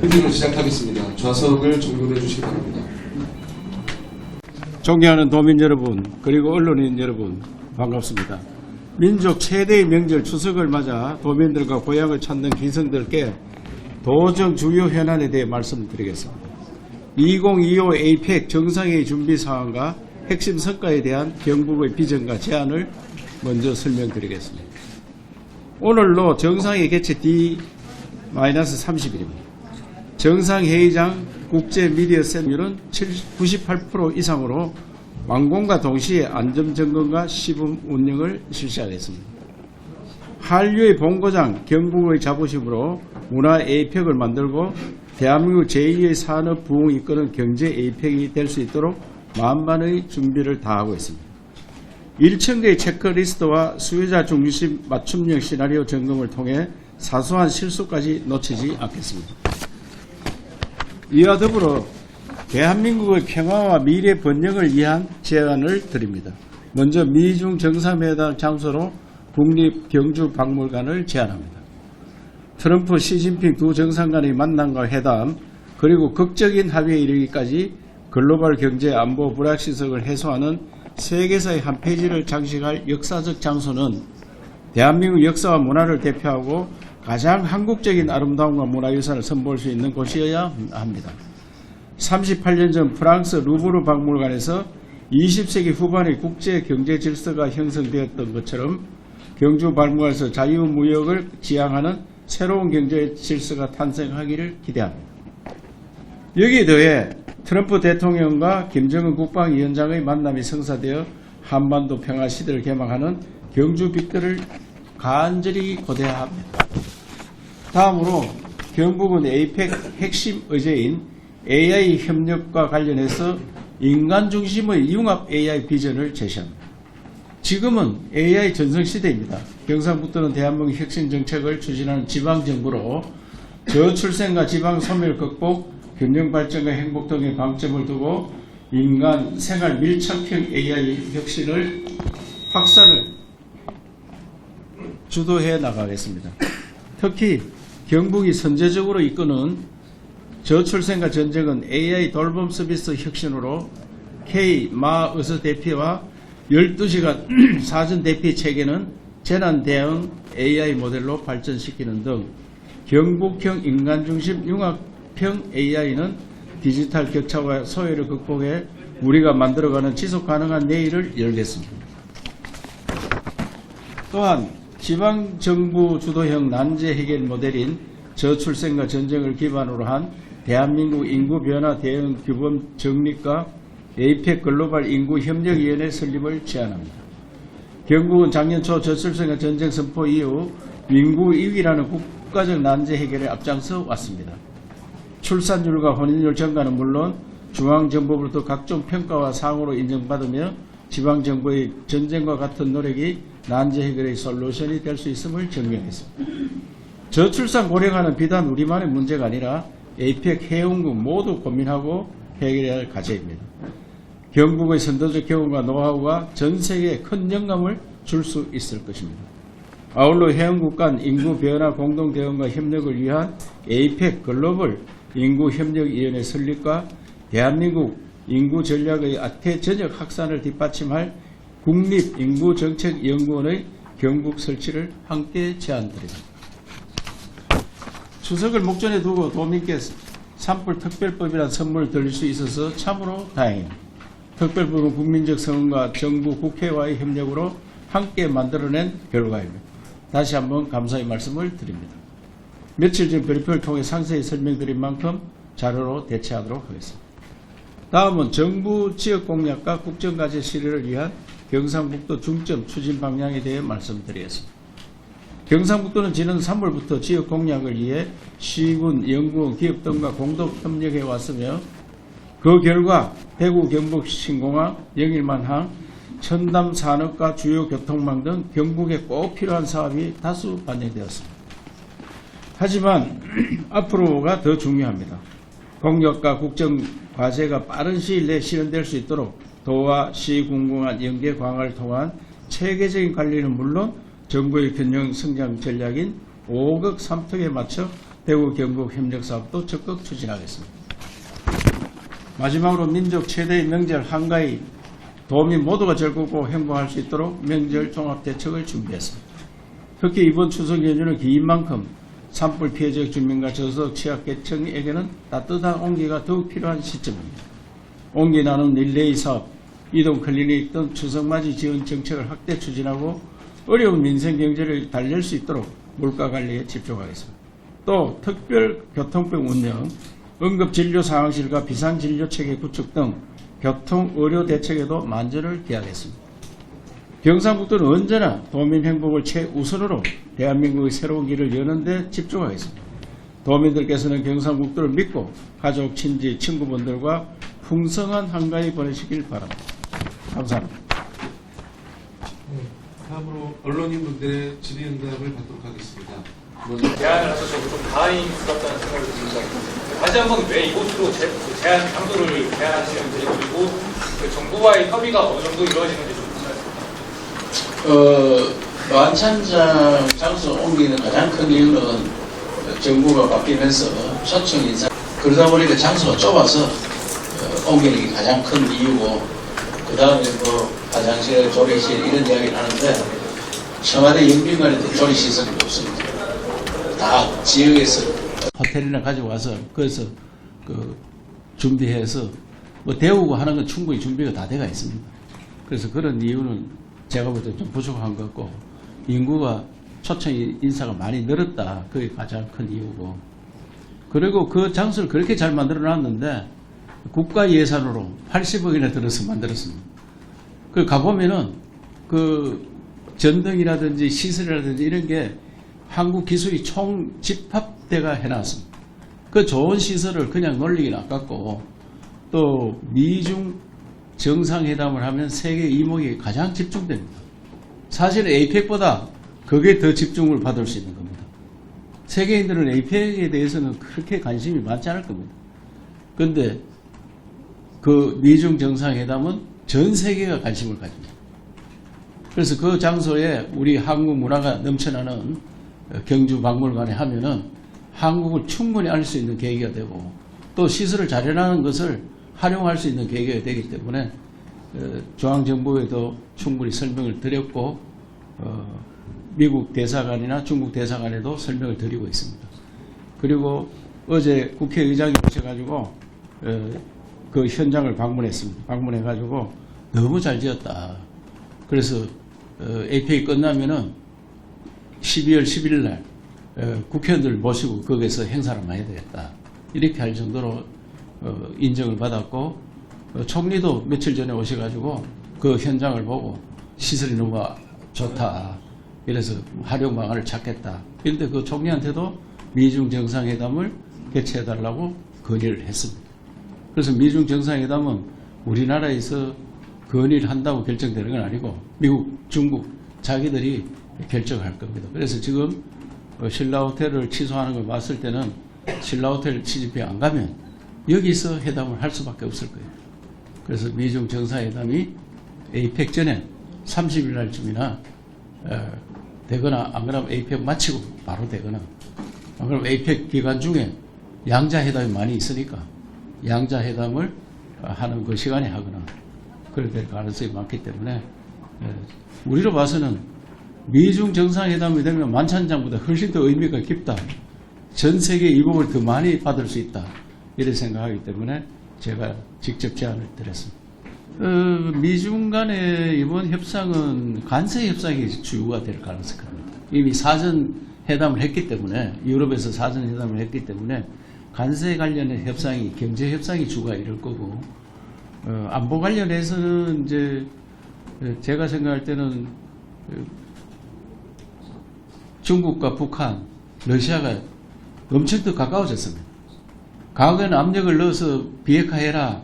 브리핑을 시작하겠습니다. 좌석을 정돈해 주시기 바랍니다. 존경하는 도민 여러분 그리고 언론인 여러분 반갑습니다. 민족 최대의 명절 추석을 맞아 도민들과 고향을 찾는 기성들께 도정 주요 현안에 대해 말씀드리겠습니다. 2025 APEC 정상회의 준비 사항과 핵심 성과에 대한 경북의 비전과 제안을 먼저 설명드리겠습니다. 오늘로 정상회의 개최 D-30일입니다. 정상회의장 국제미디어 센터율은 98% 이상으로 완공과 동시에 안전점검과 시범 운영을 실시하겠습니다. 한류의 본고장 경북의 자부심으로 문화 에이펙을 만들고 대한민국 제2의 산업 부흥 이 끄는 경제 에이펙이 될 수 있도록 만반의 준비를 다하고 있습니다. 1천 개의 체크리스트와 수요자 중심 맞춤형 시나리오 점검을 통해 사소한 실수까지 놓치지 않겠습니다. 이와 더불어 대한민국의 평화와 미래 번영을 위한 제안을 드립니다. 먼저 미중 정상회담 장소로 국립경주박물관을 제안합니다. 트럼프 시진핑 두 정상 간의 만남과 회담 그리고 극적인 합의에 이르기까지 글로벌 경제 안보 불확실성을 해소하는 세계사의 한 페이지를 장식할 역사적 장소는 대한민국 역사와 문화를 대표하고 가장 한국적인 아름다움과 문화유산을 선보일 수 있는 곳이어야 합니다. 38년 전 프랑스 루브르 박물관에서 20세기 후반의 국제 경제 질서가 형성되었던 것처럼 경주 박물관에서 자유무역을 지향하는 새로운 경제 질서가 탄생하기를 기대합니다. 여기에 더해 트럼프 대통령과 김정은 국방위원장의 만남이 성사되어 한반도 평화 시대를 개막하는 경주 빅들을 간절히 고대합니다. 다음으로 경북은 에이펙 핵심 의제인 AI 협력과 관련해서 인간 중심의 융합 AI 비전을 제시합니다. 지금은 AI 전성 시대입니다. 경상북도는 대한민국 혁신 정책을 추진하는 지방 정부로 저출생과 지방 소멸 극복, 균형 발전과 행복 등의 방점을 두고 인간 생활 밀착형 AI 혁신을 확산을 주도해 나가겠습니다. 특히 경북이 선제적으로 이끄는 저출생과 전쟁은 AI 돌봄 서비스 혁신으로 K 마 의서 대피와 12시간 사전 대피 체계는 재난 대응 AI 모델로 발전시키는 등 경북형 인간 중심 융합 형 AI는 디지털 격차와 소외를 극복해 우리가 만들어가는 지속 가능한 내일을 열겠습니다. 또한 지방정부 주도형 난제 해결 모델인 저출생과 전쟁을 기반으로 한 대한민국 인구 변화 대응 규범 정립과 에이펙 글로벌 인구 협력위원회 설립을 제안합니다. 경북은 작년 초 저출생과 전쟁 선포 이후 인구 2위라는 국가적 난제 해결에 앞장서 왔습니다. 출산율과 혼인율 증가는 물론 중앙정부로부터 각종 평가와 상으로 인정받으며 지방정부의 전쟁과 같은 노력이 난제 해결의 솔루션이 될 수 있음을 증명했습니다. 저출산 고령화는 비단 우리만의 문제가 아니라 에이펙 회원국 모두 고민하고 해결해야 할 과제입니다. 경북의 선도적 경험과 노하우가 전 세계에 큰 영감을 줄 수 있을 것입니다. 아울러 회원국 간 인구 변화 공동 대응과 협력을 위한 에이펙 글로벌 인구 협력위원회 설립과 대한민국 인구 전략의 아태 전역 확산을 뒷받침할 국립인구정책연구원의 경북 설치를 함께 제안드립니다. 추석을 목전에 두고 도민께 산불 특별법이라는 선물을 드릴 수 있어서 참으로 다행입니다. 특별법은 국민적 성원과 정부 국회와의 협력으로 함께 만들어낸 결과입니다. 다시 한번 감사의 말씀을 드립니다. 며칠 전 별표를 통해 상세히 설명드린 만큼 자료로 대체하도록 하겠습니다. 다음은 정부 지역 공약과 국정과제 실현을 위한 경상북도 중점 추진 방향에 대해 말씀드리겠습니다. 경상북도는 지난 3월부터 지역 공약을 위해 시군, 연구원, 기업 등과 공동 협력해 왔으며 그 결과 대구, 경북, 신공항, 영일만항, 천담 산업과 주요 교통망 등 경북에 꼭 필요한 사업이 다수 반영되었습니다. 하지만 앞으로가 더 중요합니다. 공약과 국정 과제가 빠른 시일 내에 실현될 수 있도록 도와 시군공한 연계 강화를 통한 체계적인 관리는 물론 정부의 균형 성장 전략인 5억 3특에 맞춰 대구 경북 협력 사업도 적극 추진하겠습니다. 마지막으로 민족 최대의 명절 한가위 도민 모두가 즐겁고 행복할 수 있도록 명절 종합 대책을 준비했습니다. 특히 이번 추석 연휴는 긴 만큼 산불 피해 지역 주민과 저소득 취약계층에게는 따뜻한 온기가 더욱 필요한 시점입니다. 온기 나눔 릴레이 사업, 이동 클리닉 등 추석맞이 지원 정책을 확대 추진하고 어려운 민생 경제를 달랠 수 있도록 물가 관리에 집중하겠습니다. 또 특별 교통병 운영, 응급 진료 상황실과 비상 진료 체계 구축 등 교통 의료 대책에도 만전을 기하겠습니다. 경상북도는 언제나 도민 행복을 최우선으로 대한민국의 새로운 길을 여는 데 집중하겠습니다. 도민들께서는 경상북도를 믿고 가족, 친지, 친구분들과 풍성한 한가위 보내시길 바랍니다. 감사합니다. 네, 다음으로 언론인분들의 질의응답을 받도록 하겠습니다. 먼저 제안을 하셔서 좀 다행스럽다는 생각이 듭니다. 다시 한번 왜 이곳으로 제, 그 제안 장소를 제안하시는지 그리고 그 정부와의 협의가 어느 정도 이루어지는지 어, 만찬장 장소 옮기는 가장 큰 이유는 정부가 바뀌면서 초청 인사 그러다 보니까 장소가 좁아서 어, 옮기는 게 가장 큰 이유고 그 다음에 뭐 화장실, 조리실 이런 이야기를 하는데 청와대 영빈관에도 조리시설이 없습니다. 다 지역에서 호텔이나 가져와서 거기서 그 준비해서 뭐 데우고 하는 건 충분히 준비가 다 돼가 있습니다. 그래서 그런 이유는 제가 볼 때 좀 부족한 것 같고 인구가 초청 인사가 많이 늘었다. 그게 가장 큰 이유고 그리고 그 장소를 그렇게 잘 만들어 놨는데 국가 예산으로 80억이나 들어서 만들었습니다. 그 가보면은 그 전등이라든지 시설이라든지 이런 게 한국 기술이 총 집합대가 해놨습니다. 그 좋은 시설을 그냥 놀리기는 아깝고 또 미중 정상회담을 하면 세계 이목이 가장 집중됩니다. 사실은 APEC보다 그게 더 집중을 받을 수 있는 겁니다. 세계인들은 APEC에 대해서는 그렇게 관심이 많지 않을 겁니다. 그런데 그 미중 정상회담은 전 세계가 관심을 가집니다. 그래서 그 장소에 우리 한국 문화가 넘쳐나는 경주 박물관에 하면은 한국을 충분히 알 수 있는 계기가 되고 또 시설을 잘 해나가는 것을 활용할 수 있는 계기가 되기 때문에 어, 중앙정부에도 충분히 설명을 드렸고 어, 미국 대사관이나 중국 대사관에도 설명을 드리고 있습니다. 그리고 어제 국회의장이 오셔가지고 어, 그 현장을 방문했습니다. 방문해가지고 너무 잘 지었다. 그래서 어, APA 끝나면은 12월 11일 날 어, 국회의원들 모시고 거기서 행사를 많이 되겠다. 이렇게 할 정도로 어, 인정을 받았고 어, 총리도 며칠 전에 오셔가지고 그 현장을 보고 시설이 너무 좋다. 이래서 활용 방안을 찾겠다. 그런데 그 총리한테도 미중 정상회담을 개최해달라고 건의를 했습니다. 그래서 미중 정상회담은 우리나라에서 건의를 한다고 결정되는 건 아니고 미국, 중국 자기들이 결정할 겁니다. 그래서 지금 어, 신라 호텔을 취소하는 걸 봤을 때는 신라 호텔 취집해 안 가면 여기서 회담을 할 수밖에 없을 거예요. 그래서 미중 정상회담이 에이펙 전에 30일 날쯤이나 어, 되거나 안 그러면 에이펙 마치고 바로 되거나 안 그러면 에이펙 기간 중에 양자 회담이 많이 있으니까 양자 회담을 어, 하는 그 시간에 하거나 그렇게 될 가능성이 많기 때문에 예, 우리로 봐서는 미중 정상회담이 되면 만찬장보다 훨씬 더 의미가 깊다. 전 세계 이복을 더 많이 받을 수 있다. 이렇게 생각하기 때문에 제가 직접 제안을 드렸습니다. 어, 미중 간의 이번 협상은 관세 협상이 주요가 될 가능성이 큽니다. 이미 사전 회담을 했기 때문에 유럽에서 사전 회담을 했기 때문에 관세 관련의 협상이 경제 협상이 주가 이럴 거고 어, 안보 관련해서는 이제 어, 제가 생각할 때는 어, 중국과 북한, 러시아가 엄청 더 가까워졌습니다. 과거에는 압력을 넣어서 비핵화해라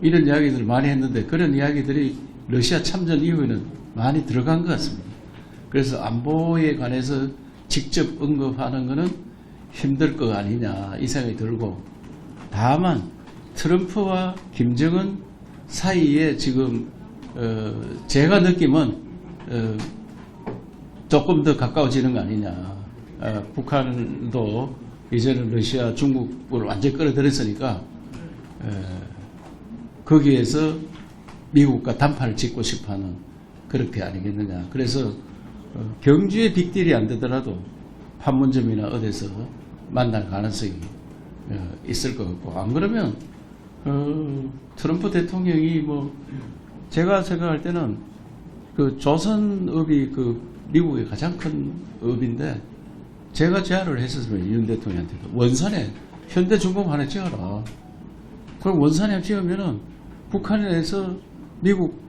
이런 이야기들을 많이 했는데 그런 이야기들이 러시아 참전 이후에는 많이 들어간 것 같습니다. 그래서 안보에 관해서 직접 언급하는 것은 힘들 거 아니냐 이 생각이 들고 다만 트럼프와 김정은 사이에 지금 어, 제가 느낌은 어, 조금 더 가까워지는 거 아니냐. 어, 북한도 이제는 러시아, 중국을 완전히 끌어들였으니까 에, 거기에서 미국과 단판을 짓고 싶어하는 그렇게 아니겠느냐. 그래서 어, 경주의 빅딜이 안 되더라도 판문점이나 어디서 만날 가능성이 어, 있을 것 같고 안 그러면 어, 트럼프 대통령이 뭐 제가 생각할 때는 그 조선업이 그 미국의 가장 큰 업인데 제가 제안을 했었으면 윤 대통령한테도 원산에 현대중공 하나 지어라. 그럼 원산에 지으면은 북한에서 미국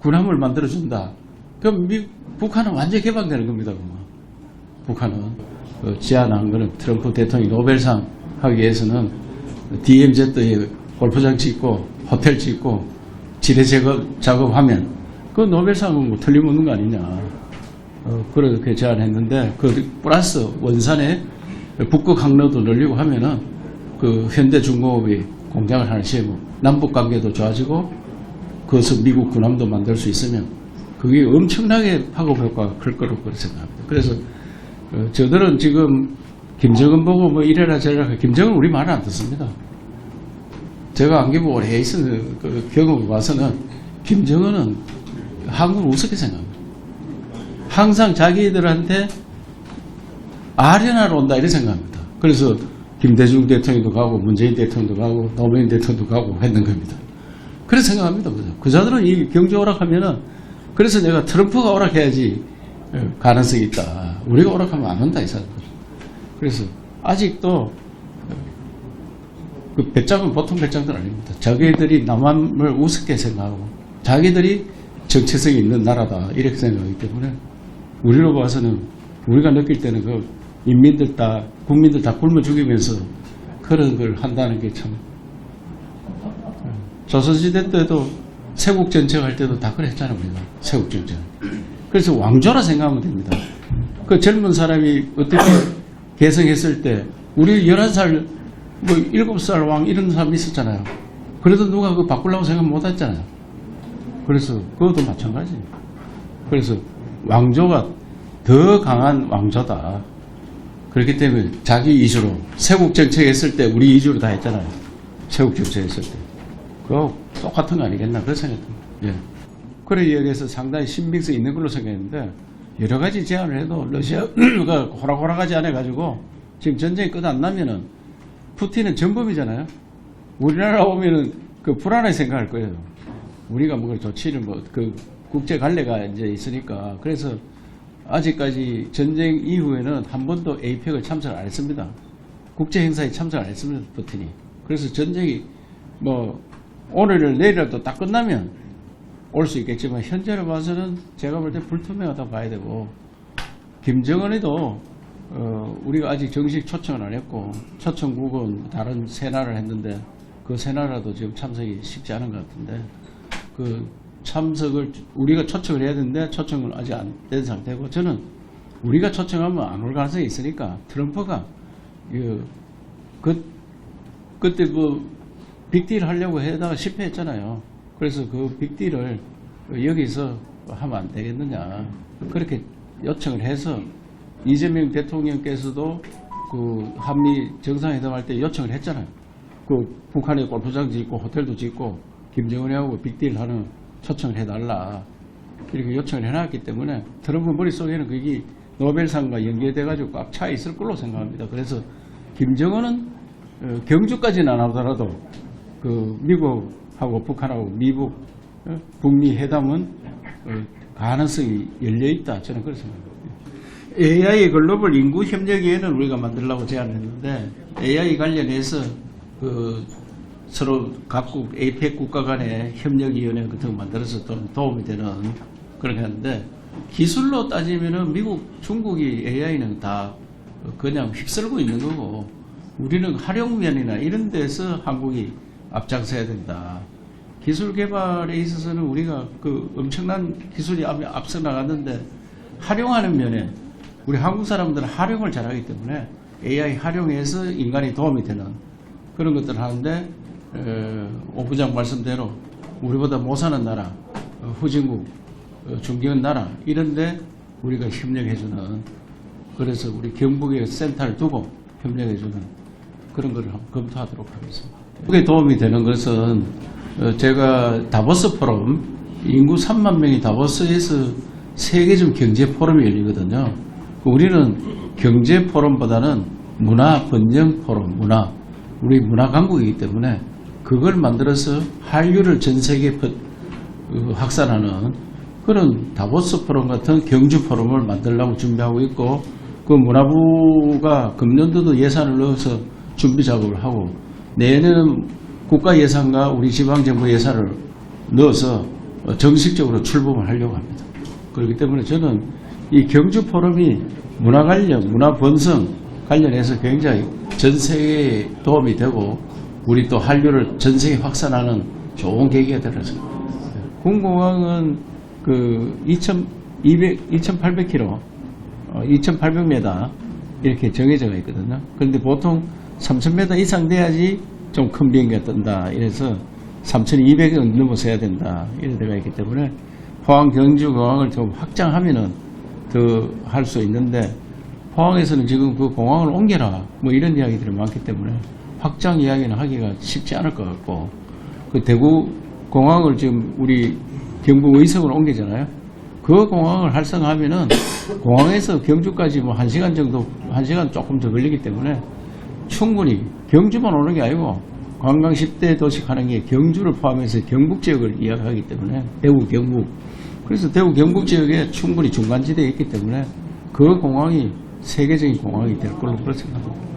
군함을 만들어준다. 그럼 미, 북한은 완전히 개방되는 겁니다. 그러면. 북한은 그 제안한 거는 트럼프 대통령이 노벨상 하기 위해서는 DMZ에 골프장 짓고 호텔 짓고 지뢰 제거 작업하면 그 노벨상은 뭐 틀림없는 거 아니냐. 어, 그렇게 제안했는데 그 플러스 원산에 북극 항로도 늘리고 하면은 그 현대중공업이 공장을 하나 세우고 남북 관계도 좋아지고 그것을 미국 군함도 만들 수 있으면 그게 엄청나게 파급 효과가 클 거라고 생각합니다. 그래서 어, 저들은 지금 김정은 보고 뭐 이래라 저래라 김정은 우리 말을 안 듣습니다. 제가 안기부 오래 있은 그 경험을 봐서는 김정은은 한국을 우습게 생각합니다. 항상 자기들한테 아련하러 온다 이렇게 생각합니다. 그래서 김대중 대통령도 가고 문재인 대통령도 가고 노무현 대통령도 가고 했는 겁니다. 그렇게 생각합니다. 그죠? 그 자들은 이 경제 오락하면은 그래서 내가 트럼프가 오락해야지 어, 가능성이 있다. 우리가 오락하면 안 온다 이 사람들. 그래서 아직도 어, 그 배짱은 보통 배짱들 아닙니다. 자기들이 남한을 우습게 생각하고 자기들이 정체성이 있는 나라다 이렇게 생각하기 때문에 우리로 봐서는 우리가 느낄 때는 그 인민들 다 국민들 다 굶어 죽이면서 그런 걸 한다는 게 참. 조선시대 때도 세국 정책할 때도 다 그랬잖아요 우리가. 세국 정책. 그래서 왕조라 생각하면 됩니다. 그 젊은 사람이 어떻게 개성했을 때 우리 11살 뭐 7살 왕 이런 사람 있었잖아요. 그래도 누가 그거 바꾸려고 생각 못 했잖아요. 그래서 그것도 마찬가지 그래서 왕조가 더 강한 왕조다 그렇기 때문에 자기 이주로 세국 정책 했을 때 우리 이주로 다 했잖아요. 세국 정책 했을 때. 그거 똑같은 거 아니겠나 그런 생각합니다. 예. 그래 이야기해서 상당히 신빙성 있는 걸로 생각했는데 여러 가지 제안을 해도 러시아가 호락호락하지 않아 가지고 지금 전쟁이 끝 안 나면은 푸틴은 전범이잖아요. 우리나라 오면은 그 불안하게 생각할 거예요. 우리가 뭐 조치를 뭐 그 국제 관례가 이제 있으니까 그래서 아직까지 전쟁 이후에는 한 번도 에이펙을 참석 안 했습니다. 국제 행사에 참석 안 했습니다. 푸틴이. 그래서 전쟁이 뭐 오늘을 내일이라도 딱 끝나면 올 수 있겠지만 현재로 봐서는 제가 볼 때 불투명하다 봐야 되고 김정은이도 어, 우리가 아직 정식 초청을 안 했고 초청국은 다른 세 나라를 했는데 그 세 나라도 지금 참석이 쉽지 않은 것 같은데 그 참석을 우리가 초청을 해야 되는데 초청을 아직 안 된 상태고 저는 우리가 초청하면 안 올 가능성이 있으니까 트럼프가 그, 그 그때 그 빅딜 하려고 해다가 실패했잖아요. 그래서 그 빅딜을 여기서 하면 안 되겠느냐 그렇게 요청을 해서 이재명 대통령께서도 그 한미 정상회담 할 때 요청을 했잖아요. 그 북한에 골프장 짓고 호텔도 짓고 김정은하고 빅딜 하는 초청을 해달라 이렇게 요청을 해놨기 때문에 트럼프 머릿속에는 그게 노벨상과 연계돼가지고 꽉 차 있을 걸로 생각합니다. 그래서 김정은은 어, 경주까지는 안 하더라도 그 미국하고 북한하고 미국 어, 북미 회담은 어, 가능성이 열려 있다 저는 그렇게 생각합니다. AI 글로벌 인구 협력위원회를 우리가 만들려고 제안했는데 AI 관련해서 그 서로 각국 APEC 국가 간의 협력위원회 같은 거 만들어서 좀 도움이 되는 그렇게 하는데 기술로 따지면은 미국, 중국이 AI는 다 그냥 휩쓸고 있는 거고 우리는 활용면이나 이런 데서 한국이 앞장서야 된다. 기술 개발에 있어서는 우리가 그 엄청난 기술이 앞- 앞서 나갔는데 활용하는 면에 우리 한국 사람들은 활용을 잘하기 때문에 AI 활용해서 인간이 도움이 되는 그런 것들을 하는데 어, 오 부장 말씀대로 우리보다 못 사는 나라, 어, 후진국, 어, 중견 나라 이런데 우리가 협력해주는 그래서 우리 경북에 센터를 두고 협력해주는 그런 것을 검토하도록 하겠습니다. 그게 도움이 되는 것은 어, 제가 다보스 포럼 인구 3만 명이 다보스에서 세계적 경제 포럼이 열리거든요. 우리는 경제 포럼보다는 문화 번영 포럼, 문화 우리 문화 강국이기 때문에 그걸 만들어서 한류를 전 세계에 퍼- 어, 확산하는 그런 다보스 포럼 같은 경주 포럼을 만들려고 준비하고 있고 그 문화부가 금년도도 예산을 넣어서 준비 작업을 하고 내년에는 국가 예산과 우리 지방정부 예산을 넣어서 어, 정식적으로 출범을 하려고 합니다. 그렇기 때문에 저는 이 경주 포럼이 문화 관련, 문화 번성 관련해서 굉장히 전 세계에 도움이 되고 우리 또 한류를 전 세계 확산하는 좋은 계기가 되어서 군공항은 그 2,200, 2,800km, 어, 2,800m 이렇게 정해져 있거든요. 그런데 보통 3,000m 이상 돼야지 좀 큰 비행기가 뜬다. 이래서 3,200은 넘어서야 된다. 이런 데가 있기 때문에 포항 경주 공항을 좀 확장하면은 더 할 수 있는데 포항에서는 지금 그 공항을 옮겨라 뭐 이런 이야기들이 많기 때문에 확장 이야기는 하기가 쉽지 않을 것 같고 그 대구 공항을 지금 우리 경북 의성으로 옮기잖아요. 그 공항을 활성화하면은 공항에서 경주까지 뭐한 시간 정도, 한 시간 조금 더 걸리기 때문에 충분히 경주만 오는 게 아니고 관광 10대 도시 하는 게 경주를 포함해서 경북 지역을 이야기하기 때문에 대구 경북 그래서 대구 경북 지역에 충분히 중간지대에 있기 때문에 그 공항이 세계적인 공항이 될 걸로 그렇게 생각합니다.